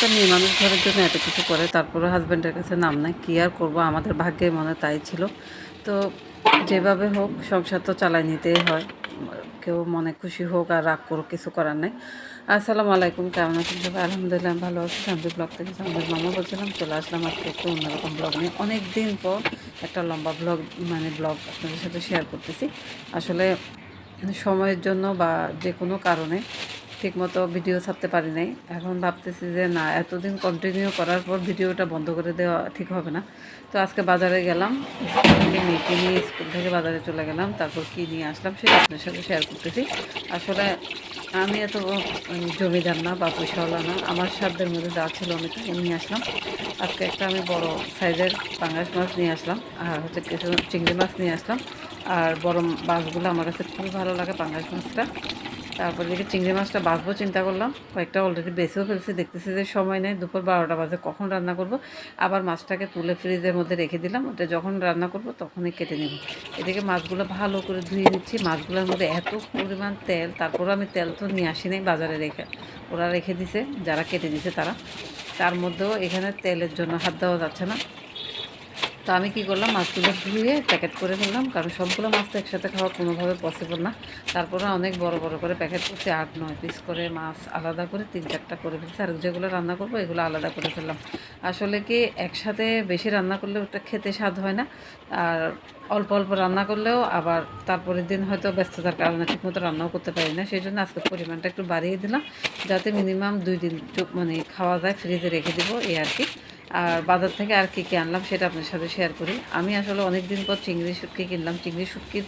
একটা মেয়ে মানুষ ঘরের জন্য এত কিছু করে তারপরে হাজব্যান্ডের কাছে নাম নাই, কী আর করব? আমাদের ভাগ্যে মনে তাই ছিল। তো যেভাবে হোক, সংসার তো চালাই নিতেই হয়। কেউ মনে খুশি হোক আর রাগ করুক, কিছু করার নেই। আসসালামু আলাইকুম, কেমন আছেন সবাই? আলহামদুলিল্লাহ, ভালো আছি। শান্তি ব্লগ থেকে আমাদের মামা বলছিলাম, চলে আসলাম আজকে একটু অন্যরকম ব্লগ নিয়ে। অনেক দিন পর একটা লম্বা ব্লগ মানে ব্লগ আপনাদের সাথে শেয়ার করতেছি। আসলে, সময়ের জন্য বা যে কোনো কারণে ঠিকমতো ভিডিও ছাড়তে পারি নাই। এখন ভাবতেছি যে না, এতদিন কন্টিনিউ করার পর ভিডিওটা বন্ধ করে দেওয়া ঠিক হবে না। তো আজকে বাজারে গেলাম মেয়েকে নিয়ে স্কুল থেকে বাজারে চলে গেলাম, তারপর কী নিয়ে আসলাম সেটা আপনার সাথে শেয়ার করতেছি। আসলে আমি এত জমিদার না বা পয়সাওয়ালা না, আমার সাধ্যের মধ্যে যা ছিল আমি তাই নিয়ে আসলাম। আজকে একটা আমি বড় সাইজের পাঙ্গাস মাছ নিয়ে আসলাম, আর হচ্ছে কিছু চিংড়ি মাছ নিয়ে আসলাম। আর বড় মাছগুলো আমার কাছে খুবই ভালো লাগে পাঙ্গাস মাছটা। তারপর দিকে চিংড়ি মাছটা বাছবো চিন্তা করলাম। কয়েকটা অলরেডি বেছেও ফেলছি, দেখতেছি যে সময় নেই, দুপুর বারোটা বাজে, কখন রান্না করব? আবার মাছটাকে তুলে ফ্রিজের মধ্যে রেখে দিলাম, ওটা যখন রান্না করব তখনই কেটে নেব। এদিকে মাছগুলো ভালো করে ধুয়ে নিচ্ছি, মাছগুলোর মধ্যে এত পরিমাণ তেল, তারপর আমি তেল তো নিয়ে আসি নাই বাজারে রেখে, ওরা রেখে দিছে, যারা কেটে দিছে তারা। তার মধ্যেও এখানে তেলের জন্য হাত দেওয়া যাচ্ছে না। তো আমি কি করলাম, মাছগুলো ধুয়ে প্যাকেট করে ফেললাম, কারণ সবগুলো মাছ তো একসাথে খাওয়া কোনোভাবে পসিবল না। তারপরে অনেক বড় বড় করে প্যাকেট করছি, আট, নয় পিস করে মাছ আলাদা করে তিন চারটা করে ফেলছি, আর যেগুলো রান্না করব এগুলো আলাদা করে ফেললাম। আসলে কি একসাথে বেশি রান্না করলে ওটা খেতে স্বাদ হয় না, আর অল্প অল্প রান্না করলেও আবার তারপরের দিন হয়তো ব্যস্ততার কারণে ঠিকমতো রান্নাও করতে পারি না, সেই জন্য আজকে পরিমাণটা একটু বাড়িয়ে দিলাম, যাতে মিনিমাম দুই দিন মানে খাওয়া যায় ফ্রিজে রেখে দিব, এই আর কি। আর বাজার থেকে আর কী কী আনলাম সেটা আপনার সাথে শেয়ার করি। আমি আসলে অনেক দিন পর চিংড়ি শুটকি কিনলাম। চিংড়ি শুটকির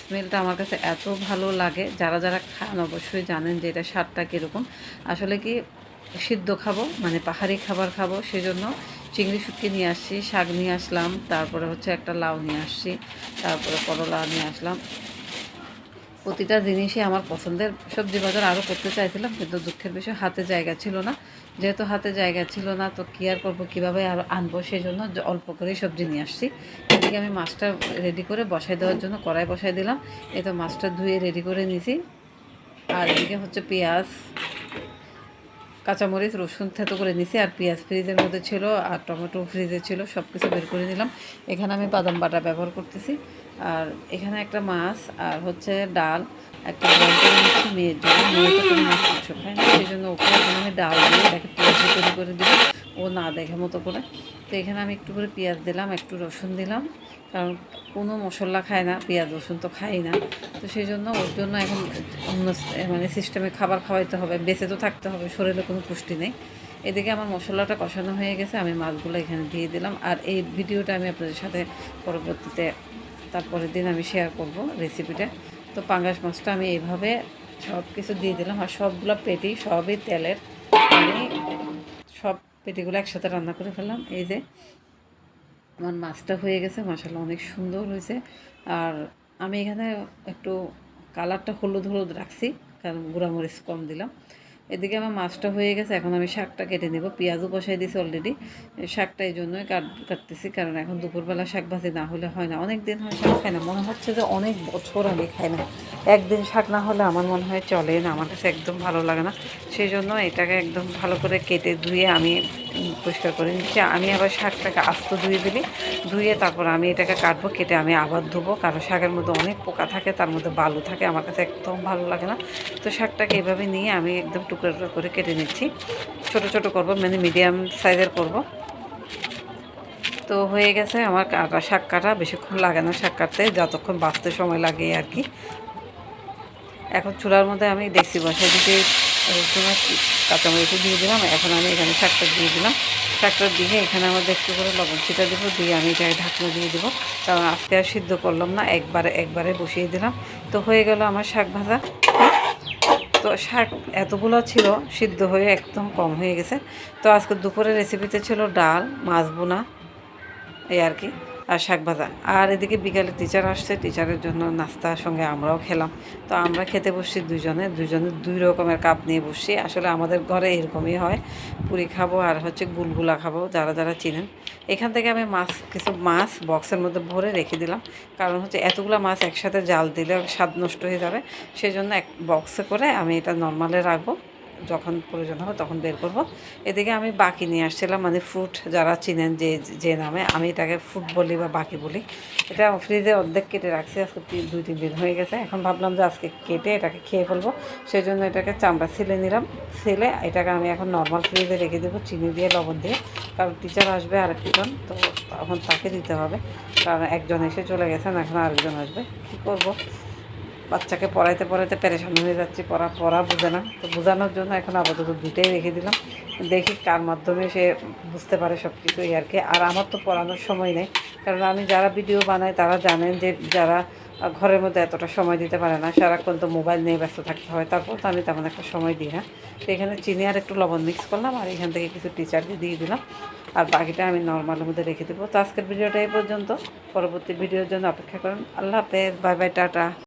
স্মেলটা আমার কাছে এত ভালো লাগে। যারা যারা খান অবশ্যই জানেন যে এটা স্বাদটা কীরকম। আসলে কি সিদ্ধ খাব মানে পাহাড়ি খাবার খাব, সেজন্য চিংড়ি শুটকি নিয়ে আসছি, শাক নিয়ে আসলাম, তারপরে হচ্ছে একটা লাউ নিয়ে আসছি, তারপরে করলা নিয়ে আসলাম। প্রতিটা জিনিসই আমার পছন্দের। সবজি বাজার আরও করতে চাইছিলাম, কিন্তু দুঃখের বিষয়, হাতে জায়গা ছিল না। যেহেতু হাতে জায়গা ছিল না, তো কী আর করব, কীভাবে আর আনব সেই জন্য অল্প করেই সবজি নিয়ে আসছি। এদিকে আমি মাছটা রেডি করে বসাই দেওয়ার জন্য কড়াই বসাই দিলাম। এতে তো মাছটা ধুয়ে রেডি করে নিছি। আর এদিকে হচ্ছে পেঁয়াজ কাঁচামরিচ, রসুন, থেতো করে নিছি আর পেঁয়াজ ফ্রিজের মধ্যে ছিল আর টমেটো ফ্রিজে ছিল সব কিছু বের করে নিলাম। এখানে আমি বাদাম বাটা ব্যবহার করতেছি। আর এখানে একটা মাছ আর হচ্ছে ডাল, একটা নিচ্ছি মেয়ের জন্য। মাছ খায় সেই জন্য ওকে আমি ডাল দিয়ে তৈরি করে দিলাম। ও না দেখে মতো করে। তো এখানে আমি একটু করে পেঁয়াজ দিলাম, একটু রসুন দিলাম, কারণ কোনো মশলা খায় না, পেঁয়াজ, রসুন তো খাই না। তো সেই জন্য ওর জন্য এখন অন্য মানে সিস্টেমে খাবার খাওয়াইতে হবে, বেঁচে তো থাকতে হবে, শরীরে কোনো পুষ্টি নেই। এদিকে আমার মশলাটা কষানো হয়ে গেছে, আমি মাছগুলো এখানে দিয়ে দিলাম। আর এই ভিডিওটা আমি আপনাদের সাথে পরবর্তীতে তারপরের দিন আমি শেয়ার করব রেসিপিটা তো পাঙ্গাস মাছটা আমি এইভাবে সব কিছু দিয়ে দিলাম, আর সবগুলো পেটি সবই তেলের। আমি সব পেটিগুলো একসাথে রান্না করে ফেললাম। এই যে আমার মাছটা হয়ে গেছে মশলা অনেক সুন্দর হয়েছে। আর আমি এখানে একটু কালারটা হলুদ হলুদ রাখছি, কারণ গুঁড়ামরিচ কম দিলাম। এদিকে আমার মাছটা হয়ে গেছে, এখন আমি শাকটা কেটে নেব। পেঁয়াজও বসাই দিয়েছি অলরেডি শাকটা এই জন্যই কাট, কাটতেছি, কারণ এখন দুপুরবেলা শাক ভাজি না হলে হয় না। অনেক দিন হয় শাক খাই না, মনে হচ্ছে যে অনেক বছর আমি খাই না। একদিন শাক না হলে আমার মনে হয় চলে না, আমার কাছে একদম ভালো লাগে না। সেই জন্য এটাকে একদম ভালো করে কেটে ধুয়ে আমি পরিষ্কার করে নিচ্ছি। আমি আবার শাকটাকে আস্ত ধুয়ে দিলি। ধুয়ে তারপর আমি এটাকে কাটবো, কেটে আমি আবার ধুবো। কারণ শাকের মধ্যে অনেক পোকা থাকে, তার মধ্যে বালু থাকে, আমার কাছে একদম ভালো লাগে না। তো শাকটাকে এভাবে নিয়ে আমি একদম টুকরো টুকরো করে কেটে নিচ্ছি। ছোট ছোট করব মানে মিডিয়াম সাইজের করব। তো হয়ে গেছে আমার কাটা, শাক কাটা। বেশিক্ষণ লাগে না শাক কাটতে, যতক্ষণ বাঁচতে সময় লাগে আর কি। এখন চুলার মধ্যে আমি দেখছি বসাই দিতে আর কাঁচামরিচ দিয়ে দিলাম। এখন আমি এখানে শাকটা দিয়ে দিলাম। শাকটা দিয়ে এখানে আমাদের একটু করে লবণ ছিটা দেবো, দিয়ে আমি এটাকে ঢাকনা দিয়ে দেবো। কারণ আজকে আর সিদ্ধ করলাম না, একবারে একবারে বসিয়ে দিলাম। তো হয়ে গেল আমার শাক ভাজা। তো শাক এতগুলো ছিল, সিদ্ধ হয়ে একদম কম হয়ে গেছে। তো আজকে দুপুরের রেসিপিতে ছিল ডাল, মাছ বোনা এই আর কি। আর শাক ভাজা। আর এদিকে বিকালে টিচার আসছে টিচারের জন্য নাস্তার সঙ্গে আমরাও খেলাম। তো আমরা খেতে বসছি দুজনে দুজনে দুই রকমের কাপ নিয়ে বসছি। আসলে আমাদের ঘরে এরকমই হয়, পুরি খাব আর হচ্ছে গুলগুলা খাব, যারা যারা চিনেন। এখান থেকে আমি মাছ, কিছু মাছ বক্সের মধ্যে ভরে রেখে দিলাম। কারণ হচ্ছে এতগুলো মাছ একসাথে জাল দিলে স্বাদ নষ্ট হয়ে যাবে। সেই জন্য এক বক্সে করে আমি এটা নর্মালে রাখব। যখন প্রয়োজন হবে তখন বের করব। এদিকে আমি বাকি নিয়ে আসছিলাম মানে ফ্রুট যারা চিনেন যে যে নামে, আমি এটাকে ফ্রুট বলি বা বাকি বলি। এটা ফ্রিজে অর্ধেক কেটে রাখছি, আজকে দুই, তিন দিন হয়ে গেছে। এখন ভাবলাম যে আজকে কেটে এটাকে খেয়ে ফেলব। সেই জন্য এটাকে চামড়া ছিলে নিলাম। ছিলে, এটাকে আমি এখন নর্মাল ফ্রিজে রেখে দেবো, চিনি দিয়ে, লবণ দিয়ে। কারণ টিচার আসবে আরেকজন তো তখন তাকে দিতে হবে। কারণ একজন এসে চলে গেছেন, এখন আরেকজন আসবে। কী করব? বাচ্চাকে পড়াইতে পড়াইতে পেরেশান হয়ে যাচ্ছি, পড়া পড়া বোঝে না। তো বোঝানোর জন্য এখন আপাতত দুটোই রেখে দিলাম। দেখি কার মাধ্যমে সে বুঝতে পারে সব কিছুই আর কি। আর আমার তো পড়ানোর সময় নেই, কারণ আমি যারা ভিডিও বানাই তারা জানেন যে যারা ঘরের মধ্যে এতটা সময় দিতে পারে না, সারাক্ষণ তো মোবাইল নিয়ে ব্যস্ত থাকতে হয়, তারপর তো আমি তেমন একটা সময় দিই না। তো এখানে চিনি আর একটু লবণ মিক্স করলাম আর এখান থেকে কিছু টিচারকে দিয়ে দিলাম। আর বাকিটা আমি নর্মালের মধ্যে রেখে দেবো। তো আজকের ভিডিওটা এই পর্যন্ত। পরবর্তী ভিডিওর জন্য অপেক্ষা করুন। আল্লাহ হাফেজ। Bye bye, tata.